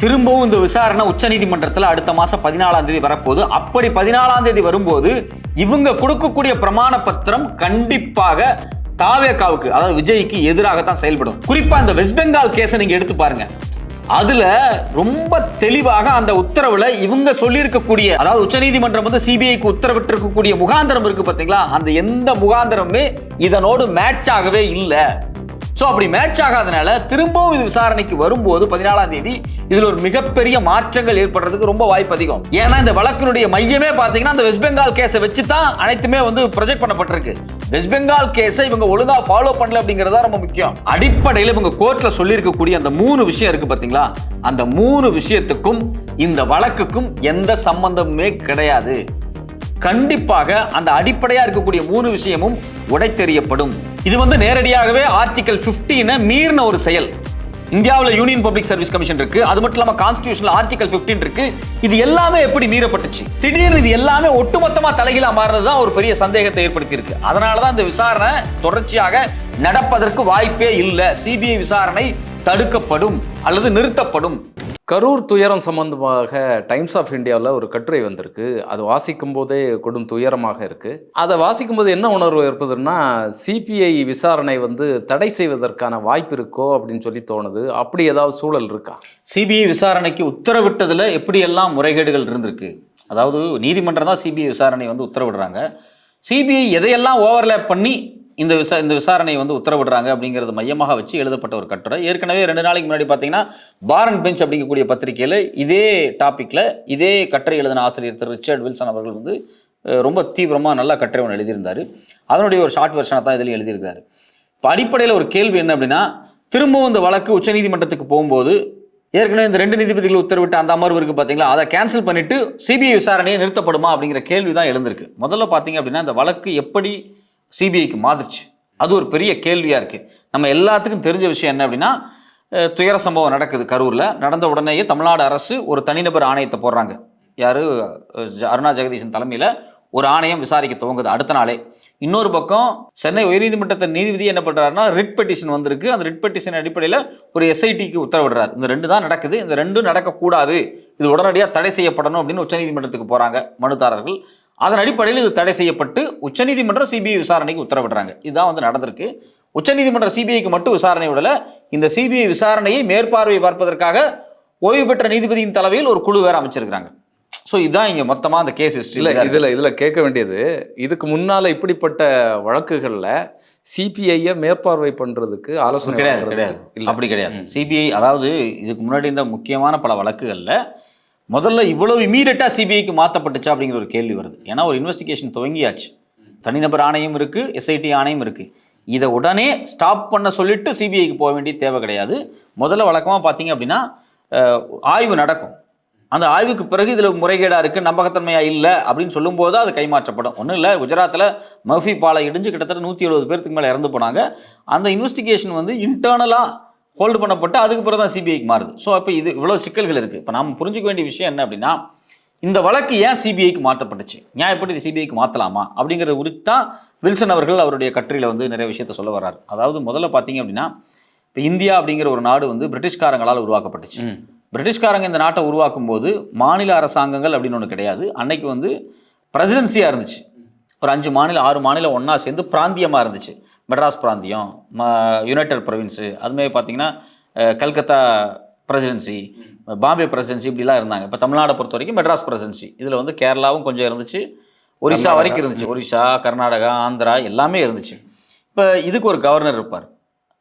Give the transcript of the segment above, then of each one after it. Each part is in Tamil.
திரும்பவும் இந்த விசாரணை உச்சநீதிமன்றத்தில் அடுத்த மாசம் பதினாலாம் தேதி வரப்போகுது. அப்படி பதினாலாம் தேதி வரும்போது இவங்க கொடுக்கக்கூடிய பிரமாண பத்திரம் கண்டிப்பாக தாவேகாவுக்கு அதாவது விஜய்க்கு எதிராக தான் செயல்படும். குறிப்பா இந்த வெஸ்ட் பெங்கால் கேஸை நீங்க எடுத்து பாருங்க. அதுல ரொம்ப தெளிவாக அந்த உத்தரவுல இவங்க சொல்லியிருக்கக்கூடிய அதாவது உச்சநீதிமன்றம் வந்து சிபிஐக்கு உத்தரவிட்டிருக்கக்கூடிய முகாந்திரம் இருக்கு பாத்தீங்களா? அந்த எந்த முகாந்திரமே இதனோடு மேட்ச் ஆகவே இல்லை. ஸோ அப்படி மேட்ச் ஆகாதனால திரும்பவும் இது விசாரணைக்கு வரும்போது பதினாலாம் தேதி இதில் ஒரு மிகப்பெரிய மாற்றங்கள் ஏற்படுறதுக்கு ரொம்ப வாய்ப்பு அதிகம். ஏன்னா இந்த வழக்கினுடைய மையமே பார்த்தீங்கன்னா அந்த வெஸ்ட் பெங்கால் கேஸை வச்சு தான் அனைத்துமே வந்து ப்ரொஜெக்ட் பண்ணப்பட்டிருக்கு. வெஸ்ட் பெங்கால் கேஸை இவங்க ஒழுங்கா ஃபாலோ பண்ணல அப்படிங்கிறதா ரொம்ப முக்கியம். அடிப்படையில் இவங்க கோர்ட்ல சொல்லியிருக்கக்கூடிய அந்த மூணு விஷயம் இருக்கு பார்த்தீங்களா அந்த மூணு விஷயத்துக்கும் இந்த வழக்குக்கும் எந்த சம்பந்தமுமே கிடையாது. கண்டிப்பாக அந்த அடிப்படையா இருக்கக்கூடிய மூணு விஷயமும் உடைத்தெறியப்படும். இது வந்து நேரடியாகவே ஆர்டிகல் 15 மீறின ஒரு செயல். இந்தியாவில் யூனியன் பப்ளிக் சர்வீஸ் கமிஷன் இருக்கு. அது மட்டும் இல்லாம கான்ஸ்டியூஷன் ஆர்டிகல் 15 இருக்கு. இது எல்லாமே எப்படி மீறப்பட்டுச்சு? திடீர்னு இது எல்லாமே ஒட்டுமொத்தமா தலைகீழா மாறுறது தான் ஒரு பெரிய சந்தேகத்தை ஏற்படுத்தி இருக்கு அதனாலதான் இந்த விசாரணை தொடர்ச்சியாக நடப்பதற்கு வாய்ப்பே இல்லை. சிபிஐ விசாரணை தடுக்கப்படும் அல்லது நிறுத்தப்படும். கரூர் துயரம் சம்பந்தமாக டைம்ஸ் ஆஃப் இந்தியாவில் ஒரு கட்டுரை வந்திருக்கு. அது வாசிக்கும் போதே கொடும் துயரமாக இருக்குது அதை வாசிக்கும் போது என்ன உணர்வு இருப்பதுன்னா சிபிஐ விசாரணை வந்து தடை செய்வதற்கான வாய்ப்பு இருக்கோ அப்படின்னு சொல்லி தோணுது. அப்படி ஏதாவது சூழல் இருக்கா? சிபிஐ விசாரணைக்கு உத்தரவிட்டதில் எப்படியெல்லாம் முறைகேடுகள் இருந்திருக்கு? அதாவது நீதிமன்றம் தான் சிபிஐ விசாரணை வந்து உத்தரவிடுறாங்க. சிபிஐ எதையெல்லாம் ஓவர்லேப் பண்ணி இந்த விசா இந்த விசாரணையை வந்து உத்தரவிடுறாங்க அப்படிங்கிறது மையமாக வச்சு எழுதப்பட்ட ஒரு கட்டுரை. ஏற்கனவே ரெண்டு நாளைக்கு முன்னாடி பார்த்தீங்கன்னா பாரன் பெஞ்ச் அப்படிங்கக்கூடிய பத்திரிகையில் இதே டாப்பிக்கில் இதே கட்டுரை எழுதின ஆசிரியர் திரு ரிச்சர்ட் வில்சன் அவர்கள் வந்து ரொம்ப தீவிரமாக நல்ல கட்டுரை ஒன்று எழுதியிருந்தார். அதனுடைய ஒரு ஷார்ட் வெர்ஷனை தான் இதில் எழுதியிருக்காரு. இப்போ அடிப்படையில் ஒரு கேள்வி என்ன அப்படின்னா திரும்பவும் இந்த வழக்கு உச்சநீதிமன்றத்துக்கு போகும்போது ஏற்கனவே இந்த ரெண்டு நீதிபதிகள் உத்தரவிட்ட அந்த அமர்வு இருக்குது பார்த்தீங்களா அதை கேன்சல் பண்ணிவிட்டு சிபிஐ விசாரணையை நிறுத்தப்படுமா அப்படிங்கிற கேள்வி தான் எழுந்திருக்கு. முதல்ல பார்த்தீங்க அப்படின்னா இந்த வழக்கு எப்படி சிபிஐக்கு மாதிரிச்சு. அது ஒரு பெரிய கேள்வியாக இருக்குது நம்ம எல்லாத்துக்கும் தெரிஞ்ச விஷயம் என்ன அப்படின்னா துயர சம்பவம் நடக்குது கரூரில். நடந்த உடனேயே தமிழ்நாடு அரசு ஒரு தனிநபர் ஆணையத்தை போடுறாங்க. யார்? ஜ- அருணா ஜெகதீசன் தலைமையில் ஒரு ஆணையம் விசாரிக்க துவங்குது அடுத்த நாளே. இன்னொரு பக்கம் சென்னை உயர்நீதிமன்றத்தின் நீதிபதி என்ன பண்ணுறாருன்னா ரிட் பெட்டிஷன் வந்திருக்கு. அந்த ரிட் பெட்டிஷன் அடிப்படையில் ஒரு எஸ்ஐடிக்கு உத்தரவிடுறாரு. இந்த ரெண்டு தான் நடக்குது. இந்த ரெண்டும் நடக்கக்கூடாது. இது உடனடியாக தடை செய்யப்படணும் அப்படின்னு உச்சநீதிமன்றத்துக்கு போகிறாங்க மனுதாரர்கள். அதன் அடிப்படையில் இது தடை செய்யப்பட்டு உச்சநீதிமன்றம் சிபிஐ விசாரணைக்கு உத்தரவிடுறாங்க. இதுதான் வந்து நடந்திருக்கு. உச்சநீதிமன்றம் சிபிஐக்கு மட்டும் விசாரணை விடல. இந்த சிபிஐ விசாரணையை மேற்பார்வை பார்ப்பதற்காக ஓய்வு பெற்ற நீதிபதியின் தலைமையில் ஒரு குழு வேற அமைச்சிருக்காங்க ஸோ இதுதான் இங்க மொத்தமா அந்த கேஸ் இல்லை ஹிஸ்டரி இதில் இதில் கேட்க வேண்டியது இதுக்கு முன்னால் இப்படிப்பட்ட வழக்குகளில் சிபிஐயை மேற்பார்வை பண்ணுறதுக்கு ஆலோசனை கிடையாது கிடையாது. இல்ல. அப்படி கிடையாது. சிபிஐ அதாவது இதுக்கு முன்னாடி இந்த முக்கியமான பல வழக்குகள்ல முதல்ல இவ்வளவு இமீடியட்டாக சிபிஐக்கு மாற்றப்பட்டுச்சா அப்படிங்கிற ஒரு கேள்வி வருது. ஏன்னா ஒரு இன்வெஸ்டிகேஷன் துவங்கியாச்சு. தனிநபர் ஆணையம் இருக்குது எஸ்ஐடி ஆணையம் இருக்குது இதை உடனே ஸ்டாப் பண்ண சொல்லிட்டு சிபிஐக்கு போக வேண்டிய தேவை கிடையாது. முதல்ல வழக்கமாக பார்த்தீங்க அப்படின்னா ஆய்வு நடக்கும். அந்த ஆய்வுக்கு பிறகு இதில் முறைகேடாக இருக்குது நம்பகத்தன்மையாக இல்லை அப்படின்னு சொல்லும்போது அது கைமாற்றப்படும். ஒன்றும் இல்லை குஜராத்தில் மஃபி பாலை இடிஞ்சு கிட்டத்தட்ட நூற்றி எழுபது பேருக்கு மேலே இறந்து போனாங்க. அந்த இன்வெஸ்டிகேஷன் வந்து இன்டர்னலாக ஹோல்டு பண்ணப்பட்டு அதுக்கு பிறகு தான் சிபிஐக்கு மாறுது. ஸோ அப்போ இது இவ்வளோ சிக்கல்கள் இருக்குது இப்போ நாம் புரிஞ்சுக்க வேண்டிய விஷயம் என்ன அப்படின்னா இந்த வழக்கு ஏன் சிபிஐக்கு மாற்றப்பட்டுச்சு? ஏன் எப்படி இது சிபிஐக்கு மாற்றலாமா அப்படிங்கிறது குறித்து தான் வில்சன் அவர்கள் அவருடைய கட்டுரையில் வந்து நிறைய விஷயத்த சொல்ல வர்றாரு. அதாவது முதல்ல பார்த்தீங்க அப்படின்னா இப்போ இந்தியா அப்படிங்கிற ஒரு நாடு வந்து பிரிட்டிஷ்காரங்களால் உருவாக்கப்பட்டுச்சு. பிரிட்டிஷ்காரங்க இந்த நாட்டை உருவாக்கும் போது மாநில அரசாங்கங்கள் அப்படின்னு ஒன்று கிடையாது. அன்னைக்கு வந்து பிரசிடென்சியாக இருந்துச்சு. ஒரு அஞ்சு மாநிலம் ஆறு மாநிலம் ஒன்றா சேர்ந்து பிராந்தியமாக இருந்துச்சு. மெட்ராஸ் பிராந்தியம் யுனைடெட் ப்ரொவின்ஸு அதுமாதிரி பார்த்தீங்கன்னா கல்கத்தா பிரசிடென்சி பாம்பே பிரசிடென்சி இப்படிலாம் இருந்தாங்க. இப்போ தமிழ்நாடை பொறுத்த வரைக்கும் மெட்ராஸ் பிரசிடென்சி. இதில் வந்து கேரளாவும் கொஞ்சம் இருந்துச்சு. ஒரிசா. வரைக்கும் இருந்துச்சு. ஒரிசா கர்நாடகா ஆந்திரா எல்லாமே இருந்துச்சு. இப்போ இதுக்கு ஒரு கவர்னர் இருப்பார்.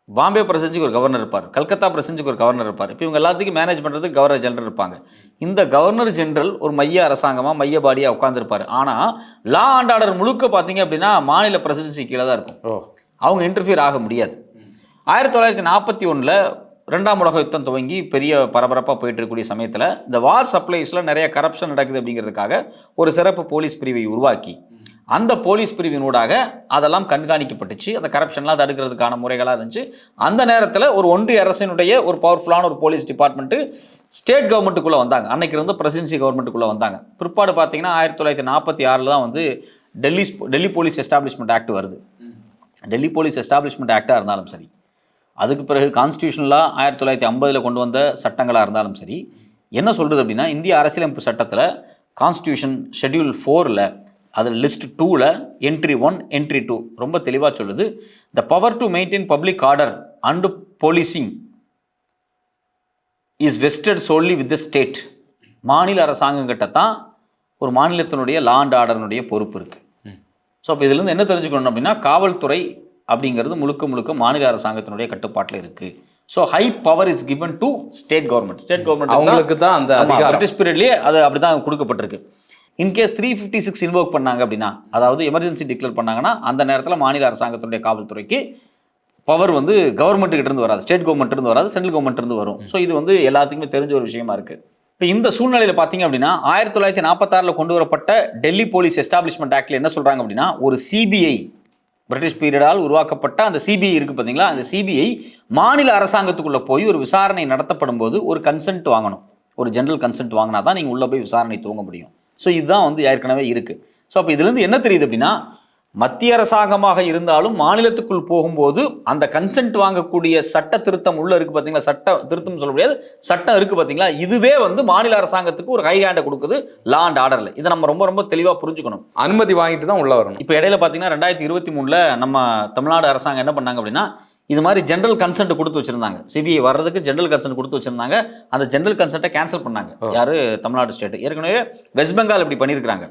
பாம்பே பிரசிடென்சிக்கு ஒரு கவர்னர் இருப்பார். கல்கத்தா பிரசிடென்சிக்கு ஒரு கவர்னர் இருப்பார். இப்போ இவங்க எல்லாத்துக்கும் மேனேஜ் பண்ணுறதுக்கு கவர்னர் ஜெனரல் இருப்பாங்க. இந்த கவர்னர் ஜெனரல் ஒரு மைய அரசாங்கமாக மைய பாடியாக உட்காந்துருப்பார் ஆனால் லா அண்ட் ஆர்டர் முழுக்க பார்த்தீங்க அப்படின்னா மாநில பிரசிடென்சி கீழே தான் இருக்கும். ஓ. அவங்க இன்டர்ஃபியர் ஆக முடியாது. ஆயிரத்தி தொள்ளாயிரத்தி நாற்பத்தி ஒன்றில் ரெண்டாம் உலக யுத்தம் துவங்கி பெரிய பரபரப்பாக போயிட்டு இருக்கக்கூடிய சமயத்தில் இந்த வார் சப்ளைஸில் நிறைய கரப்ஷன் நடக்குது அப்படிங்கிறதுக்காக ஒரு சிறப்பு போலீஸ் பிரிவை உருவாக்கி அந்த போலீஸ் பிரிவினூடாக அதெல்லாம் கண்காணிக்கப்பட்டுச்சு. அந்த கரப்ஷன்லாம் தடுக்கிறதுக்கான முறைகளாக இருந்துச்சு. அந்த நேரத்தில் ஒரு ஒன்றிய அரசினுடைய ஒரு பவர்ஃபுல்லான ஒரு போலீஸ் டிபார்ட்மெண்ட்டு ஸ்டேட் கவர்மெண்ட்டுக்குள்ளே வந்தாங்க. அன்னைக்கு இருந்து பிரசிடென்சி கவர்மெண்ட்டுக்குள்ளே வந்தாங்க. பிற்பாடு பார்த்தீங்கன்னா ஆயிரத்தி தொள்ளாயிரத்தி நாற்பத்தி ஆறில் தான் வந்து Delhi Delhi police establishment act வருது. டெல்லி போலீஸ் எஸ்டாப்ளிஷ்மெண்ட் ஆக்டாக இருந்தாலும் சரி அதுக்கு பிறகு கான்ஸ்டியூஷனலாக ஆயிரத்தி தொள்ளாயிரத்தி ஐம்பதில் கொண்டு வந்த சட்டங்களாக இருந்தாலும் சரி என்ன சொல்கிறது அப்படின்னா இந்திய அரசியலமைப்பு சட்டத்தில் கான்ஸ்டியூஷன் ஷெட்யூல் ஃபோரில் அதில் லிஸ்ட் டூவில் என்ட்ரி ஒன் என்ட்ரி டூ ரொம்ப தெளிவாக சொல்லுது. The power to maintain public order and policing is vested solely with the state மாநில அரசாங்கங்கிட்ட தான் ஒரு மாநிலத்தினுடைய லாண்ட் ஆர்டர்னுடைய பொறுப்பு இருக்குது ஸோ அப்போ இதுலேருந்து என்ன தெரிஞ்சுக்கணும் அப்படின்னா காவல்துறை அப்படிங்கிறது முழுக்க முழுக்க மாநில அரசாங்கத்தினுடைய கட்டுப்பாட்டில் இருக்குது so high power is given to state government state government அவங்களுக்கு தான் அந்த பிரிட்டிஷ் பீரியட்லேயே அது அப்படி தான் கொடுக்கப்பட்டிருக்கு in case three fifty six invoke பண்ணாங்க அப்படின்னா அதாவது எமர்ஜென்சி டிக்ளேர் பண்ணாங்கன்னா அந்த நேரத்தில் மாநில அரசாங்கத்தினுடைய காவல்துறைக்கு பவர் வந்து கவர்மெண்ட் கிட்ட இருந்து வராது. ஸ்டேட் கவர்மெண்ட் இருந்து வராது சென்ட்ரல் கவர்மெண்ட் இருந்து வரும். ஸோ இது வந்து எல்லாத்துக்குமே தெரிஞ்ச ஒரு விஷயமா இருக்கு. இப்போ இந்த சூழ்நிலையில் பார்த்தீங்க அப்படின்னா ஆயிரத்தி தொள்ளாயிரத்தி நாற்பத்தாறில் கொண்டு வரப்பட்ட டெல்லி போலீஸ் எஸ்டாப்ளிஷ்மெண்ட் ஆக்ட்ல என்ன சொல்கிறாங்க அப்படின்னா ஒரு சிபிஐ பிரிட்டிஷ் பீரியடால் உருவாக்கப்பட்ட அந்த சிபிஐ இருக்குது பார்த்தீங்களா அந்த சிபிஐ மாநில அரசாங்கத்துக்குள்ளே போய் ஒரு விசாரணை நடத்தப்படும் போது ஒரு கன்சென்ட் வாங்கணும். ஒரு ஜென்ரல் கன்சென்ட் வாங்கினா தான் நீங்கள் உள்ளே போய் விசாரணை துவங்க முடியும். ஸோ இதுதான் வந்து ஏற்கனவே இருக்குது ஸோ அப்போ இதுலேருந்து என்ன தெரியுது அப்படின்னா மத்திய அரசாங்கமாக இருந்தாலும் மாநிலத்துக்குள் போகும்போது அந்த கன்சென்ட் வாங்கக்கூடிய சட்ட திருத்தம் உள்ள இருக்கு பார்த்தீங்களா சட்ட திருத்தம் சொல்ல முடியாது. சட்டம் இருக்கு பார்த்தீங்களா இதுவே வந்து மாநில அரசாங்கத்துக்கு ஒரு ஹை ஹேண்டை கொடுக்குது லா அண்ட் ஆர்டர்ல இதை நம்ம ரொம்ப ரொம்ப தெளிவாக புரிஞ்சுக்கணும். அனுமதி வாங்கிட்டு தான் உள்ள வரணும். இப்போ இடையில பார்த்தீங்கன்னா ரெண்டாயிரத்தி இருபத்தி மூணில் நம்ம தமிழ்நாடு அரசாங்கம் என்ன பண்ணாங்க அப்படின்னா இது மாதிரி ஜென்ரல் கன்சென்ட் கொடுத்து வச்சிருந்தாங்க. சிபிஐ வர்றதுக்கு ஜென்ரல் கன்சென்ட் கொடுத்து வச்சிருந்தாங்க. அந்த ஜென்ரல் கன்சென்ட்டை கேன்சல் பண்ணாங்க. யாரு? தமிழ்நாடு ஸ்டேட் ஏற்கனவே வெஸ்ட் பெங்கால் இப்படி பண்ணியிருக்காங்க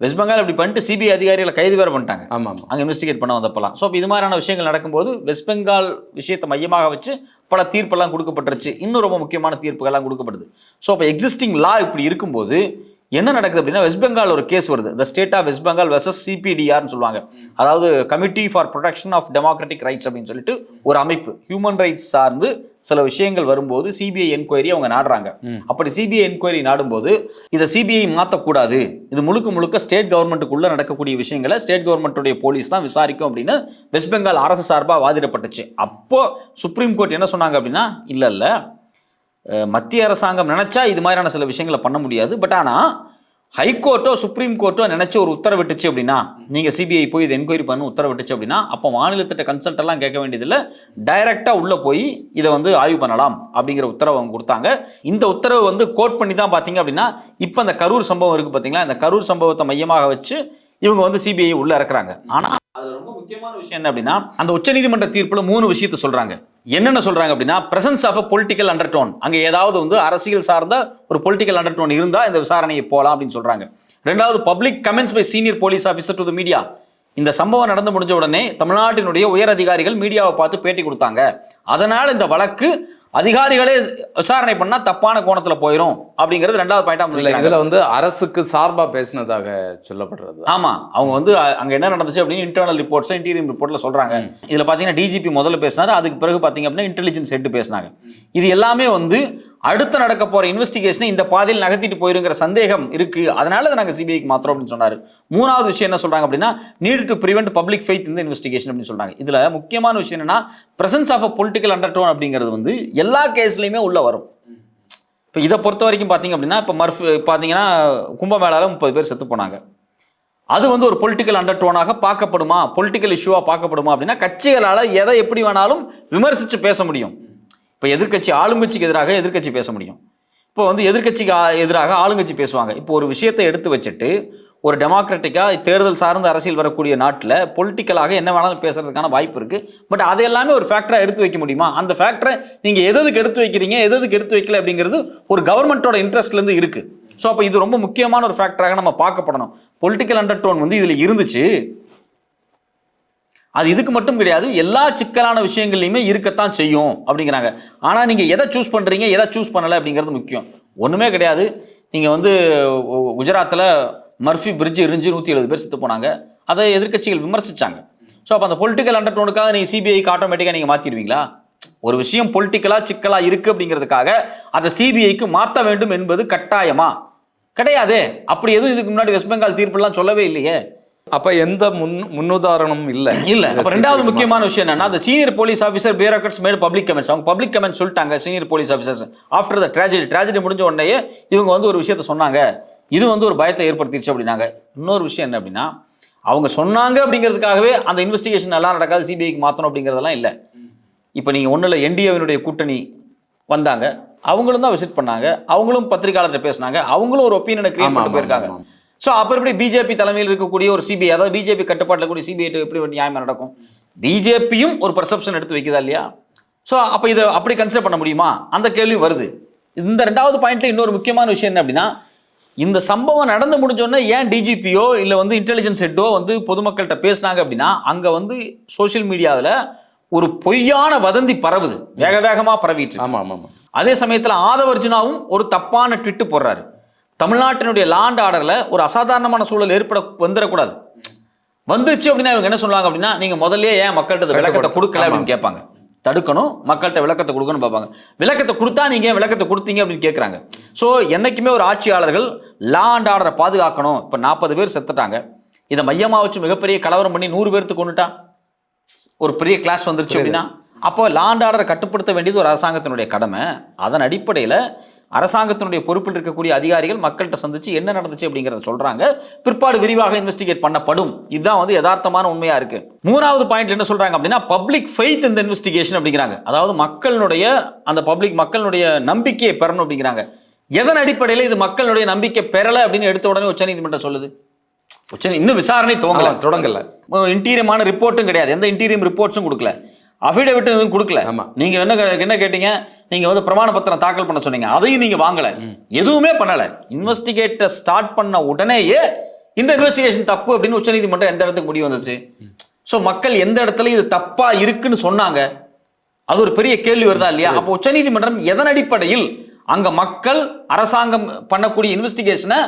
வெஸ்ட் பெங்கால் இப்படி பண்ணிட்டு சிபிஐ அதிகாரிகளை கைது வேற பண்ணிட்டாங்க. ஆமா ஆமா. அங்கே இன்வெஸ்டிகேட் பண்ண வந்தப்பலாம் ஸோ இது மாதிரியான விஷயங்கள் நடக்கும்போது வெஸ்ட் பெங்கால் விஷயத்தை மையமாக வச்சு பல தீர்ப்பெல்லாம் கொடுக்கப்பட்டுருச்சு. இன்னும் ரொம்ப முக்கியமான தீர்ப்புகள்லாம் கொடுக்கப்படுது. ஸோ அப்போ எக்ஸிஸ்டிங் லா இப்படி இருக்கும்போது என்ன நடக்குது அப்படின்னா வெஸ்ட் பெங்கால் ஒரு கேஸ் வருது. The state of West Bengal versus சிபிடிஆர்னு சொல்லுவாங்க. அதாவது committee for protection of democratic rights அப்படின்னு சொல்லிட்டு ஒரு அமைப்பு ஹியூமன் ரைட்ஸ் சார்ந்து சில விஷயங்கள் வரும்போது சிபிஐ என்கொயரி அவங்க நாடுறாங்க. அப்படி சிபிஐ என்கொயரி நாடும்போது இதை சிபிஐ மாற்றக்கூடாது இது முழுக்க முழுக்க ஸ்டேட் கவர்மெண்ட்டுக்குள்ள நடக்கக்கூடிய விஷயங்களை ஸ்டேட் கவர்மெண்ட்டுடைய போலீஸ் தான் விசாரிக்கும் அப்படின்னு வெஸ்ட் பெங்கால் அரசு சார்பாக வாதிடப்பட்டுச்சு. அப்போ சுப்ரீம் கோர்ட் என்ன சொன்னாங்க அப்படின்னா இல்லை இல்லை மத்திய அரசாங்கம் நினைச்சா இது மாதிரியான சில விஷயங்களை பண்ண முடியாது. பட் ஆனால் ஹைகோர்ட்டோ சுப்ரீம் கோர்ட்டோ நினைச்சு ஒரு உத்தரவிட்டுச்சு அப்படின்னா நீங்கள் சிபிஐ போய் இது என்கொயரி பண்ண உத்தரவிட்டுச்சு அப்படின்னா அப்போ மாநிலத்திட்ட கன்சல்ட் எல்லாம் கேட்க வேண்டியதில்லை. டைரெக்டாக உள்ளே போய் இதை வந்து ஆய்வு பண்ணலாம் அப்படிங்கிற உத்தரவு அவங்க கொடுத்தாங்க. இந்த உத்தரவு வந்து கோட் பண்ணி தான் பார்த்தீங்க அப்படின்னா இப்போ அந்த கரூர் சம்பவம் இருக்குது பார்த்தீங்களா? இந்த கரூர் சம்பவத்தை மையமாக வச்சு இவங்க வந்து சிபிஐ உள்ள இறக்குறாங்க. ஆனால் அதுல ரொம்ப முக்கியமான விஷயம் என்ன அப்படின்னா அந்த உச்சநீதிமன்ற தீர்ப்புல மூணு விஷயத்தை சொல்றாங்க. என்னென்ன சொல்றாங்க அப்படின்னா presence of a political undertone அங்க ஏதாவது வந்து அரசியல் சார்ந்த ஒரு பொலிட்டிக்கல் அண்டர்டோன் இருந்தா இந்த விசாரணையை போகலாம் அப்படின்னு சொல்றாங்க. ரெண்டாவது public comments by senior police officer to the media இந்த சம்பவம் நடந்து முடிஞ்ச உடனே தமிழ்நாட்டினுடைய உயர் அதிகாரிகள் மீடியாவை பார்த்து பேட்டி கொடுத்தாங்க. அதனால இந்த வழக்கு அதிகாரிகளே விசாரணை பண்ணா தப்பான கோணத்துல போயிடும் அப்படிங்கிறது ரெண்டாவது இல்ல பாயிண்டா இதுல வந்து அரசுக்கு சார்பா பேசினதாக சொல்லப்படுறது. ஆமா அவங்க வந்து அங்க என்ன நடந்துச்சு அப்படின்னு இன்டர்னல் ரிப்போர்ட்ஸ் இன்டீரியர் ரிப்போர்ட்ல சொல்றாங்க. இதுல பாத்தீங்கன்னா டிஜிபி முதல்ல பேசினாரு அதுக்கு பிறகு பாத்தீங்க அப்படின்னா இன்டெலிஜென்ஸ் ஹெட் பேசினாங்க. இது எல்லாமே வந்து அடுத்து நடக்க போற இன்வெஸ்டிகேஷனை இந்த பாதையில் நகர்த்திட்டு போயிருங்கிற சந்தேகம் இருக்கு. அதனால இதை நாங்க சிபிஐக்கு மாத்திரம் அப்படின்னு சொன்னாரு. மூணாவது விஷயம் என்ன சொல்றாங்க அப்படின்னா need to prevent public faith இந்த இன்வெஸ்டிகேஷன் அப்படின்னு சொல்றாங்க. இதுல முக்கியமான விஷயம் என்னன்னா presence of a political undertone அப்படிங்கிறது வந்து எல்லா கேஸ்லையுமே உள்ள வரும். இப்போ இதை பொறுத்த வரைக்கும் பார்த்தீங்க அப்படின்னா இப்போ மர்ஃப் பார்த்தீங்கன்னா கும்பமேளாவில் முப்பது பேர் செத்து போனாங்க. அது வந்து ஒரு பொலிட்டிக்கல் அண்டர்டோனாக பார்க்கப்படுமா? பொலிட்டிக்கல் இஷ்யூவாக பார்க்கப்படுமா அப்படின்னா கட்சிகளால் எதை எப்படி வேணாலும் விமர்சித்து பேச முடியும். இப்போ எதிர்க்கட்சி ஆளுங்கட்சிக்கு எதிராக எதிர்க்கட்சி பேச முடியும். இப்போ வந்து எதிர்க்கட்சிக்கு எதிராக ஆளுங்கட்சி பேசுவாங்க. இப்போ ஒரு விஷயத்தை எடுத்து வச்சுட்டு ஒரு டெமோக்ராட்டிக்காக தேர்தல் சார்ந்த அரசியல் வரக்கூடிய நாட்டில் பொலிட்டிக்கலாக என்ன வேணாலும் பேசுறதுக்கான வாய்ப்பு இருக்கு. பட் அது எல்லாமே ஒரு ஃபேக்டராக எடுத்து வைக்க முடியுமா? அந்த ஃபேக்டரை நீங்கள் எதுக்கு எடுத்து வைக்கிறீங்க? எதுக்கு எடுத்து வைக்கல அப்படிங்கிறது ஒரு கவர்மெண்ட்டோட இன்ட்ரெஸ்ட்லேருந்து இருக்கு. ஸோ அப்போ இது ரொம்ப முக்கியமான ஒரு ஃபேக்டராக நம்ம பார்க்கப்படணும் பொலிட்டிக்கல் அண்டர் டோன் வந்து இதில் இருந்துச்சு. அது இதுக்கு மட்டும் கிடையாது எல்லா சிக்கலான விஷயங்கள்லையுமே இருக்கத்தான் செய்யும் அப்படிங்கிறாங்க. ஆனால் நீங்கள் எதை சூஸ் பண்ணுறீங்க எதை சூஸ் பண்ணலை அப்படிங்கிறது முக்கியம். ஒன்றுமே கிடையாது. நீங்கள் வந்து குஜராத்தில் மர்ஃபி பிரிட்ஜ் இருந்து நூற்றி எழுபது பேர் செத்து போனாங்க. அதை எதிர்க்கட்சிகள் விமர்சிச்சாங்க. ஸோ அப்போ அந்த பொலிட்டிக்கல் அண்டர்டோனுக்காக நீங்கள் சிபிஐக்கு ஆட்டோமேட்டிக்காக நீங்கள் மாற்றிடுவீங்களா ஒரு விஷயம் பொலிட்டிக்கலாக சிக்கலாக இருக்குது அப்படிங்கிறதுக்காக அதை சிபிஐக்கு மாற்ற வேண்டும் என்பது கட்டாயமா? கிடையாதே. அப்படி எதுவும் இதுக்கு முன்னாடி வெஸ்ட் பெங்கால் தீர்ப்புலாம் சொல்லவே இல்லையே. அப்ப எந்த முன் முன்னுதாரணமும் இல்ல. இல்ல. அப்ப ரெண்டாவது முக்கியமான விஷயம் என்னன்னா அந்த senior police officer bureaucrats made public comments அவங்க பப்ளிக் கமெண்ட் சொல்லிட்டாங்க senior police officers after the tragedy tragedy முடிஞ்ச உடனே இவங்க வந்து ஒரு விஷயத்த சொன்னாங்க. இது வந்து ஒரு பயத்தை ஏற்படுத்திடுச்சு அப்படின்னாங்க. இன்னொரு விஷயம் என்ன அப்படின்னா அவங்க சொன்னாங்க அப்படிங்கிறதுக்காகவே அந்த இன்வெஸ்டிகேஷன் எல்லாம் நடக்காது சிபிஐக்கு மாற்றணும் அப்படிங்கிறதெல்லாம் இல்லை. இப்போ நீங்கள் ஒன்றும் இல்லை என்டிஏவினுடைய கூட்டணி வந்தாங்க அவங்களும் தான் விசிட் பண்ணாங்க அவங்களும் பத்திரிகையாளர்கிட்ட பேசினாங்க அவங்களும் ஒரு ஒப்பீனியனை கிரியேட் ஆமா, பண்ணி ஆமா, போயிருக்காங்க. ஸோ அப்புறம் எப்படி பிஜேபி தலைமையில் இருக்கக்கூடிய ஒரு சிபிஐ அதாவது பிஜேபி கட்டுப்பாட்டில் கூடிய சிபிஐ எப்படி நியாயமா நடக்கும்? பிஜேபியும் ஒரு பர்செப்ஷன் எடுத்து வைக்குதா இல்லையா? ஸோ அப்போ இதை அப்படி கன்சிடர் பண்ண முடியுமா? அந்த கேள்வியும் வருது. இந்த ரெண்டாவது பாயிண்ட்ல இன்னொரு முக்கியமான விஷயம் என்ன அப்படின்னா இந்த சம்பவம் நடந்து முடிஞ்சோடனே ஏன் டிஜிபியோ இல்லை வந்து இன்டெலிஜென்ஸ் ஹெட்டோ வந்து பொதுமக்கள்கிட்ட பேசினாங்க அப்படின்னா அங்கே வந்து சோஷியல் மீடியாவில் ஒரு பொய்யான வதந்தி பரவுது. வேக வேகமாக பரவிட்டு இருக்கு. ஆமா ஆமா ஆமா. அதே சமயத்தில் ஆதவர்ஜுனாவும் ஒரு தப்பான ட்விட்டு போடுறாரு. தமிழ்நாட்டினுடைய லாண்ட் ஆர்டரில் ஒரு அசாதாரணமான சூழல் ஏற்பட வந்துடக்கூடாது. வந்துச்சு அப்படின்னா இவங்க என்ன சொல்லுவாங்க அப்படின்னா நீங்க முதல்லயே ஏன் மக்கள்கிட்ட விளக்கத்தை கொடுக்கல அப்படின்னு கேட்பாங்க. தடுக்கணும் மக்கள்கிட்ட விளக்கத்தை கொடுக்கணும் பார்ப்பாங்க. விளக்கத்தை கொடுத்தா நீங்க ஏன் விளக்கத்தை கொடுத்தீங்க அப்படின்னு கேட்குறாங்க ஸோ என்னைக்குமே ஒரு ஆட்சியாளர்கள் லா அண்ட் ஆர்டரை பாதுகாக்கணும். இப்போ நாற்பது பேர் செத்துட்டாங்க. இதை மையமா வச்சு மிகப்பெரிய கலவரம் பண்ணி நூறு பேர்த்து கொண்டுட்டா? ஒரு பெரிய கிளாஸ் வந்துருச்சு அப்படின்னா? அப்போ லாண்ட் ஆர்டரை கட்டுப்படுத்த வேண்டியது ஒரு அரசாங்கத்தினுடைய கடமை. அதன் அடிப்படையில் அரசாங்கத்தினுடைய பொறுப்பில் இருக்கக்கூடிய அதிகாரிகள் மக்கள்கிட்ட சந்திச்சு என்ன நடந்துச்சு அப்படிங்கிறத சொல்றாங்க. பிற்பாடு விரிவாக இன்வெஸ்டிகேட் பண்ணப்படும். இதுதான் வந்து யதார்த்தமான உண்மையா இருக்கு. மூணாவது பாயிண்ட் என்ன சொல்றாங்க அப்படின்னா பப்ளிக் ஃபெய்த் இந்த இன்வெஸ்டிகேஷன் அப்படிங்கிறாங்க. அதாவது மக்களுடைய அந்த பப்ளிக் மக்களுடைய நம்பிக்கையை பெறணும் அப்படிங்கிறாங்க. எதன் அடிப்படையில் இது மக்களுடைய நம்பிக்கை பெறல அப்படின்னு எடுத்த உடனே உச்சநீதிமன்றம் சொல்லுது. உச்ச இன்னும் விசாரணை துவங்கல. தொடங்கல. இன்டீரியமான ரிப்போர்ட்டும் கிடையாது. எந்த இன்டீரியம் ரிப்போர்ட்ஸும் கொடுக்கல. அஃபிடவிட் எதுவும் கொடுக்கல. ஆமா. நீங்க என்ன என்ன கேட்டீங்க? நீங்க வந்து பிரமாண பத்திரம் தாக்கல் பண்ண சொன்னீங்க. அதையும் நீங்க வாங்கல. எதுவுமே பண்ணல. இன்வெஸ்டிகேட்ட ஸ்டார்ட் பண்ண உடனேயே இந்த இன்வெஸ்டிகேஷன் தப்பு அப்படின்னு உச்சநீதிமன்றம் எந்த இடத்துக்கு முடிவு வந்துச்சு? சோ மக்கள் எந்த இடத்துல இது தப்பா இருக்குன்னு சொன்னாங்க? அது ஒரு பெரிய கேள்வி வருதா இல்லையா? அப்போ உச்சநீதிமன்றம் எதன் அடிப்படையில் அங்க மக்கள் அரசாங்கம் பண்ணக்கூடிய இன்வெஸ்டிகேஷனை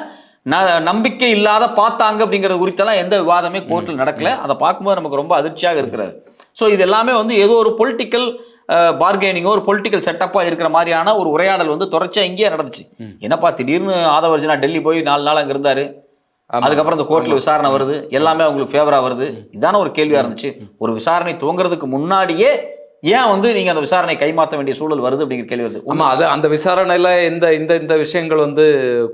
நம்பிக்கை இல்லாத பார்த்தாங்க அப்படிங்கிறது குறித்தெல்லாம் எந்த விவாதமே கோர்ட்டில் நடக்கல. அதை பார்க்கும்போது நமக்கு ரொம்ப அதிர்ச்சியாக இருக்கிறது. ஸோ இது எல்லாமே வந்து ஏதோ ஒரு பொலிட்டிக்கல் பார்கெனிங்கோ ஒரு பொலிட்டிக்கல் செட்டப்பாக இருக்கிற மாதிரியான ஒரு உரையாடல் வந்து தொடர்ச்சியாக இங்கேயே நடந்துச்சு. என்னப்பா திடீர்னு ஆதவர்ஜனா டெல்லி போய் நாலு நாள் அங்கே இருந்தாரு. அதுக்கப்புறம் இந்த கோர்ட்ல விசாரணை வருது. எல்லாமே அவங்களுக்கு ஃபேவரா வருது. இதான ஒரு கேள்வியா இருந்துச்சு. ஒரு விசாரணை துவங்குறதுக்கு முன்னாடியே ஏன் வந்து நீங்க அந்த விசாரணை கைமாற்ற வேண்டிய சூழல் வருது அப்படிங்கிற கேள்வி வருது. ஆமா அது அந்த விசாரணையில இந்த இந்த இந்த விஷயங்கள் வந்து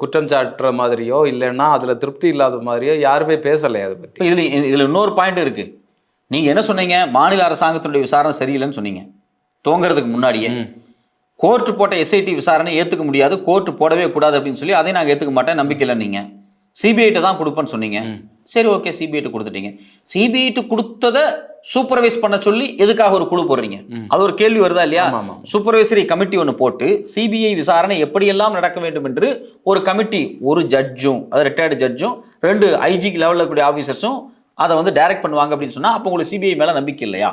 குற்றம் சாட்டுற மாதிரியோ இல்லைன்னா அதுல திருப்தி இல்லாத மாதிரியோ யாருமே பேசலையே அதை பற்றி. இதுல இதுல இன்னொரு பாயிண்ட் இருக்கு. நீங்க என்ன சொன்னீங்க? மாநில அரசாங்கத்தினுடைய விசாரணை சரியில்லைன்னு சொன்னீங்க. துவங்குறதுக்கு முன்னாடியே. கோர்ட் போட்ட எஸ்ஐடி விசாரணை ஏத்துக்க முடியாது. கோர்ட் போடவே கூடாது அப்படின்னு சொல்லி அதை நாங்க ஏத்துக்க மாட்டேன் நம்பிக்கை இல்லை நீங்க. சிபிஐட்ட தான் கொடுப்பேன்னு சொன்னீங்க. சரி ஓகே. சிபிஐட்டு கொடுத்துட்டீங்க. சிபிஐட்டு கொடுத்ததை சூப்பர்வைஸ் பண்ண சொல்லி எதுக்காக ஒரு குழு போடுறீங்க? அது ஒரு கேள்வி வருதா இல்லையா. சூப்பர்வைசரி கமிட்டி ஒன்று போட்டு சிபிஐ விசாரணை எப்படியெல்லாம் நடக்க வேண்டும் என்று ஒரு கமிட்டி ஒரு ஜட்ஜும் அது ரிட்டையர்டு ஜட்ஜும் ரெண்டு ஐஜி லெவலில் இருக்கக்கூடிய ஆஃபீஸர்ஸும் அதை வந்து டைரக்ட் பண்ணுவாங்க அப்படின்னு சொன்னா அப்போ உங்களுக்கு சிபிஐ மேல நம்பிக்கை இல்லையா?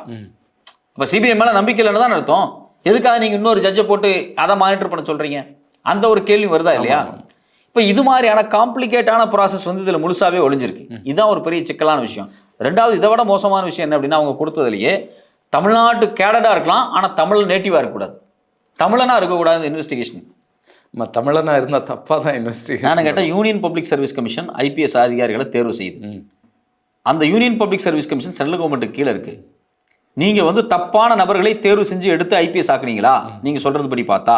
இப்போ சிபிஐ மேல நம்பிக்கை இல்லைன்னு தான் அர்த்தம். எதுக்காக நீங்க இன்னொரு ஜட்ஜை போட்டு அதை மானிட்டர் பண்ண சொல்றீங்க? அந்த ஒரு கேள்வி வருதா இல்லையா? இப்போ இது மாதிரியான காம்ப்ளிகேட்டான ப்ராசஸ் வந்து இதுல முழுசாவே ஒளிஞ்சிருக்கு இதுதான் ஒரு பெரிய சிக்கலான விஷயம். ரெண்டாவது இதை விட மோசமான விஷயம் என்ன அப்படின்னா அவங்க கொடுத்ததுலயே தமிழ்நாட்டு கேடடா இருக்கலாம் ஆனா தமிழ் நேட்டிவா இருக்கக்கூடாது. தமிழனா இருக்கக்கூடாது இன்வெஸ்டிகேஷன் நம்ம தமிழனா இருந்தா தப்பா தான் இன்வெஸ்டிகேஷன் நான் கேட்டேன் union public service commission IPS அதிகாரிகளை தேர்வு செய்யுது. அந்த union public service commission central கவர்மெண்ட்டுக்கு கீழே இருக்கு. நீங்க வந்து தப்பான நபர்களை தேர்வு செஞ்சு எடுத்து ஐபிஎஸ் ஆக்குனீங்களா? நீங்க சொல்கிறது படி பார்த்தா.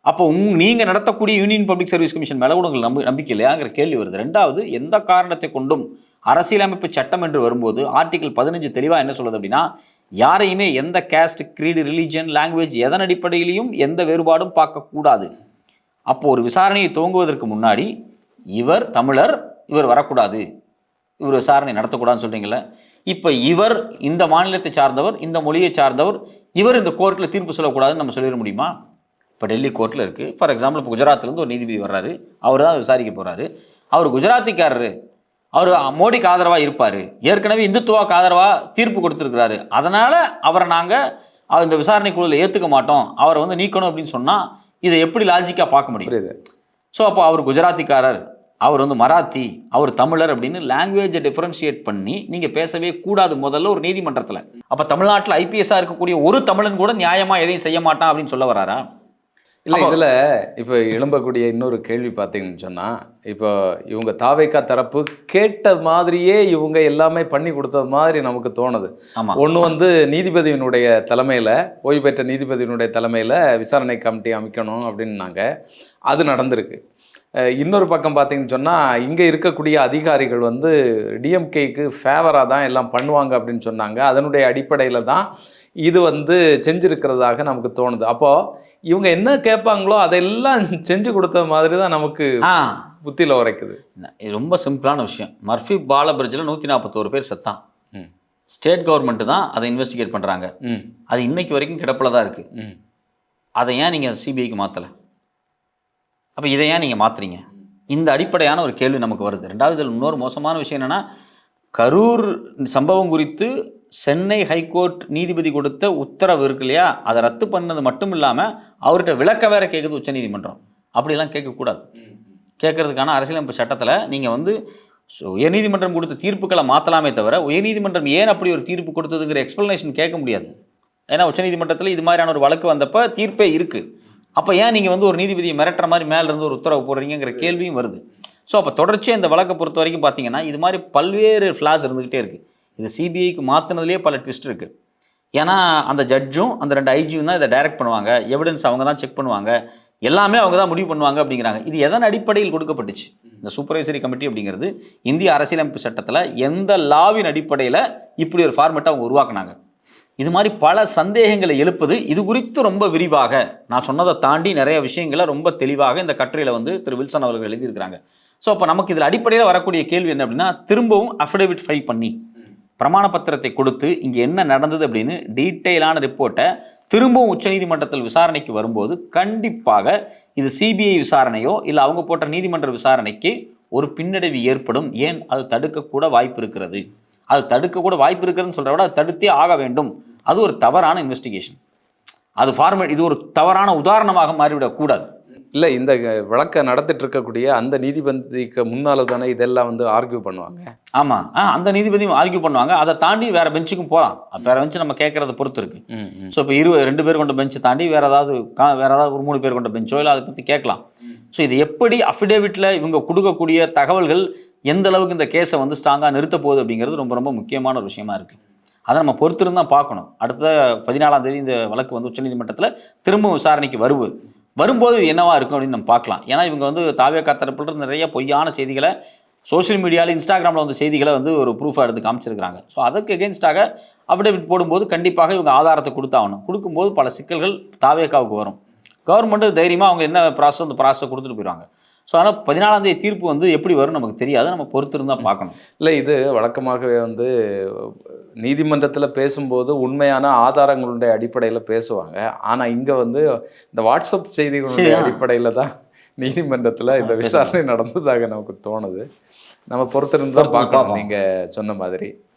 அப்போ உங் நீங்க நடத்தக்கூடிய யூனியன் பப்ளிக் சர்வீஸ் கமிஷன் மேல கூட உங்களுக்கு நம்பி நம்பிக்கை இல்லையாங்கிற கேள்வி வருது. ரெண்டாவது எந்த காரணத்தை கொண்டும் அரசியலமைப்பு சட்டம் என்று வரும்போது ஆர்டிகல் பதினஞ்சு தெளிவாக என்ன சொல்லுது அப்படின்னா யாரையுமே எந்த கேஸ்ட் கிரீடு ரிலீஜன் லாங்குவேஜ் எதன் அடிப்படையிலையும் எந்த வேறுபாடும் பார்க்கக்கூடாது. அப்போ ஒரு விசாரணையை துவங்குவதற்கு முன்னாடி இவர் தமிழர் இவர் வரக்கூடாது. இவர் விசாரணை நடத்தக்கூடாதுன்னு சொல்றீங்கல்ல? இப்போ இவர் இந்த மாநிலத்தை சார்ந்தவர் இந்த மொழியை சார்ந்தவர் இவர் இந்த கோர்ட்டில் தீர்ப்பு சொல்லக்கூடாதுன்னு நம்ம சொல்லிட முடியுமா? இப்போ டெல்லி கோர்ட்டில் இருக்குது ஃபார் எக்ஸாம்பிள் இப்போ குஜராத்லேருந்து ஒரு நீதிபதி வர்றாரு. அவர் தான் விசாரிக்க போகிறாரு அவர் குஜராத்திக்காரரு. அவர் மோடிக்கு ஆதரவாக இருப்பார். ஏற்கனவே இந்துத்துவாக்கு ஆதரவாக தீர்ப்பு கொடுத்துருக்கிறாரு. அதனால் அவரை நாங்கள் இந்த விசாரணை குழுவில் ஏற்றுக்க மாட்டோம். அவரை வந்து நீக்கணும் அப்படின்னு சொன்னால் இதை எப்படி லாஜிக்காக பார்க்க முடியும்? ஸோ அப்போ அவர் குஜராத்திக்காரர். அவர் வந்து மராத்தி அவர் தமிழர் அப்படின்னு லாங்குவேஜை டிஃபரன்ஷியேட் பண்ணி நீங்கள் பேசவே கூடாது முதல்ல ஒரு நீதிமன்றத்தில். அப்போ தமிழ்நாட்டில் ஐபிஎஸ்ஸாக இருக்கக்கூடிய ஒரு தமிழன் கூட நியாயமாக எதையும் செய்ய மாட்டான் அப்படின்னு சொல்ல வராரா? இல்லை இதில் இப்போ எழும்பக்கூடிய இன்னொரு கேள்வி பார்த்தீங்கன்னு சொன்னால் இப்போ இவங்க தாவேக்கா தரப்பு கேட்ட மாதிரியே இவங்க எல்லாமே பண்ணி கொடுத்தது மாதிரி நமக்கு தோணுது. ஒன்று வந்து நீதிபதியினுடைய தலைமையில் ஓய்வு பெற்ற நீதிபதியினுடைய தலைமையில் விசாரணை கமிட்டி அமைக்கணும் அப்படின்னாங்க. அது நடந்திருக்கு. இன்னொரு பக்கம் பார்த்தீங்கன்னு சொன்னால் இங்கே இருக்கக்கூடிய அதிகாரிகள் வந்து டிஎம்கேக்கு ஃபேவராக தான் எல்லாம் பண்ணுவாங்க அப்படின்னு சொன்னாங்க. அதனுடைய அடிப்படையில் தான் இது வந்து செஞ்சிருக்கிறதாக நமக்கு தோணுது. அப்போ இவங்க என்ன கேட்பாங்களோ அதெல்லாம் செஞ்சு கொடுத்த மாதிரி தான் நமக்கு ஆ. புத்தியில் உரைக்குது. இது ரொம்ப சிம்பிளான விஷயம். மர்ஃபி பாலபிரிட்ஜில் நூற்றி நாற்பத்தோரு பேர் செத்தான். ம். ஸ்டேட் கவர்மெண்ட் தான் அதை இன்வெஸ்டிகேட் பண்ணுறாங்க ம். அது இன்னைக்கு வரைக்கும் கிடப்பில் தான் இருக்குது ம். அதை ஏன் நீங்கள் சிபிஐக்கு மாற்றலை அப்போ இதை ஏன் நீங்கள் மாற்றுறீங்க இந்த அடிப்படையான ஒரு கேள்வி நமக்கு வருது. ரெண்டாவது இதில் இன்னொரு மோசமான விஷயம் என்னென்னா கரூர் சம்பவம் குறித்து சென்னை ஹைகோர்ட் நீதிபதி கொடுத்த உத்தரவு இருக்கு இல்லையா? அதை ரத்து பண்ணது மட்டும் இல்லாமல் அவர்கிட்ட விளக்க வேற கேட்குது உச்சநீதிமன்றம். அப்படிலாம் கேட்கக்கூடாது. கேட்கறதுக்கான அரசியலமைப்பு சட்டத்தில் நீங்கள் வந்து உயர்நீதிமன்றம் கொடுத்த தீர்ப்புகளை மாற்றலாமே தவிர உயர்நீதிமன்றம் ஏன் அப்படி ஒரு தீர்ப்பு கொடுத்ததுங்கிற எக்ஸ்பிளனேஷன் கேட்க முடியாது. ஏன்னா உச்சநீதிமன்றத்தில் இது மாதிரியான ஒரு வழக்கு வந்தப்போ தீர்ப்பே இருக்குது அப்போ ஏன் நீங்கள் வந்து ஒரு நீதிபதியை மிரட்டுற மாதிரி மேல இருந்து ஒரு உத்தரவு போடுறீங்கிற கேள்வியும் வருது. ஸோ அப்போ தொடர்ச்சியாக இந்த வழக்கை பொறுத்த வரைக்கும் பார்த்தீங்கன்னா இது மாதிரி பல்வேறு ஃப்ளாஸ் இருந்துக்கிட்டே இருக்குது இது சிபிஐக்கு மாற்றினதுலேயே பல ட்விஸ்ட் இருக்குது ஏன்னா அந்த ஜட்ஜும் அந்த ரெண்டு ஐஜியும் தான் இதை டைரக்ட் பண்ணுவாங்க. எவிடன்ஸ் அவங்க தான் செக் பண்ணுவாங்க. எல்லாமே அவங்க தான் முடிவு பண்ணுவாங்க அப்படிங்கிறாங்க. இது எதன் அடிப்படையில் கொடுக்கப்பட்டுச்சு? இந்த சூப்பர்வைசரி கமிட்டி அப்படிங்கிறது இந்திய அரசியலமைப்பு சட்டத்தில் எந்த லாவின் அடிப்படையில் இப்படி ஒரு ஃபார்மெட்டை அவங்க உருவாக்குனாங்க. இது மாதிரி பல சந்தேகங்களை எழுப்புது இது குறித்து ரொம்ப விரிவாக நான் சொன்னதை தாண்டி நிறைய விஷயங்களை ரொம்ப தெளிவாக இந்த கட்டுரையில் வந்து திரு வில்சன் அவர்கள் எழுதியிருக்கிறாங்க. ஸோ அப்போ நமக்கு இதில் அடிப்படையில் வரக்கூடிய கேள்வி என்ன அப்படின்னா திரும்பவும் அஃபிடேவிட் ஃபைல் பண்ணி பிரமாண பத்திரத்தை கொடுத்து இங்கே என்ன நடந்தது அப்படின்னு டீட்டெயிலான ரிப்போர்ட்டை திரும்பவும் உச்சநீதிமன்றத்தில் விசாரணைக்கு வரும்போது கண்டிப்பாக இது சிபிஐ விசாரணையோ இல்லை அவங்க போட்ட நீதிமன்ற விசாரணைக்கு ஒரு பின்னடைவு ஏற்படும். ஏன்? அது தடுக்கக்கூட வாய்ப்பு இருக்கிறது. அது தடுக்கக்கூட வாய்ப்பு இருக்கிறதுன்னு சொல்கிறத விட அது தடுத்தே ஆக வேண்டும். அது ஒரு தவறான இன்வெஸ்டிகேஷன் அது ஃபார்மேட் இது ஒரு தவறான உதாரணமாக மாறிவிடக்கூடாது இல்லை இந்த வழக்கை நடத்திட்டு இருக்கக்கூடிய அந்த நீதிபதிக்கு முன்னால தானே இதெல்லாம் வந்து ஆர்கியூ பண்ணுவாங்க? ஆமாம் ஆ அந்த நீதிபதியும் ஆர்கியூ பண்ணுவாங்க. அதை தாண்டி வேற பெஞ்சுக்கும் போகலாம் வேற பெஞ்சு நம்ம கேட்கறத பொறுத்து இருக்கு. ஸோ இப்போ இரு ரெண்டு பேர் கொண்ட பெஞ்சை தாண்டி வேற ஏதாவது கா வேற ஏதாவது ஒரு மூணு பேர் கொண்ட பெஞ்சோ இல்லை அதை பற்றி கேட்கலாம். ஸோ இது எப்படி அஃபிடேவிட்டில் இவங்க கொடுக்கக்கூடிய தகவல்கள் எந்த அளவுக்கு இந்த கேஸை வந்து ஸ்ட்ராங்காக நிறுத்த போகுது அப்படிங்கிறது ரொம்ப ரொம்ப முக்கியமான ஒரு விஷயமா இருக்குது அதை நம்ம பொறுத்திருந்து தான் பார்க்கணும். அடுத்த பதினாலாம் தேதி இந்த வழக்கு வந்து உச்சநீதிமன்றத்தில் திரும்பவும் விசாரணைக்கு வருவு. வரும்போது இது என்னவா இருக்கும் அப்படின்னு நம்ம பார்க்கலாம். ஏன்னா இவங்க வந்து தாவேக்கா தரப்புல நிறைய பொய்யான செய்திகளை சோஷியல் மீடியாவில் இன்ஸ்டாகிராமில் வந்து செய்திகளை வந்து ஒரு ப்ரூஃபாக எடுத்து காமிச்சிருக்காங்க ஸோ அதுக்கு எகென்ஸ்டாக அப்டேட் போடும்போது கண்டிப்பாக இவங்க ஆதாரத்தை கொடுத்தாகணும். கொடுக்கும்போது பல சிக்கல்கள் தாவேக்காவுக்கு வரும். கவர்மெண்ட்டு தைரியமாக அவங்க என்ன ப்ராசஸ் அந்த ப்ராசஸை கொடுத்துட்டு போயிடுவாங்க. ஸோ அதனால் பதினாலாம் தேதி தீர்ப்பு வந்து எப்படி வரும் நமக்கு தெரியாது. நம்ம பொறுத்திருந்து பார்க்கணும். இல்லை இது வழக்கமாகவே வந்து நீதிமன்றத்தில் பேசும்போது உண்மையான ஆதாரங்களுடைய அடிப்படையில் பேசுவாங்க. ஆனால் இங்கே வந்து இந்த வாட்ஸ்அப் செய்திகளுடைய. அடிப்படையில் தான் நீதிமன்றத்தில் இந்த விசாரணை நடந்ததாக நமக்கு தோணுது. நம்ம பொறுத்திருந்து பார்ப்போம். நீங்கள் சொன்ன மாதிரி.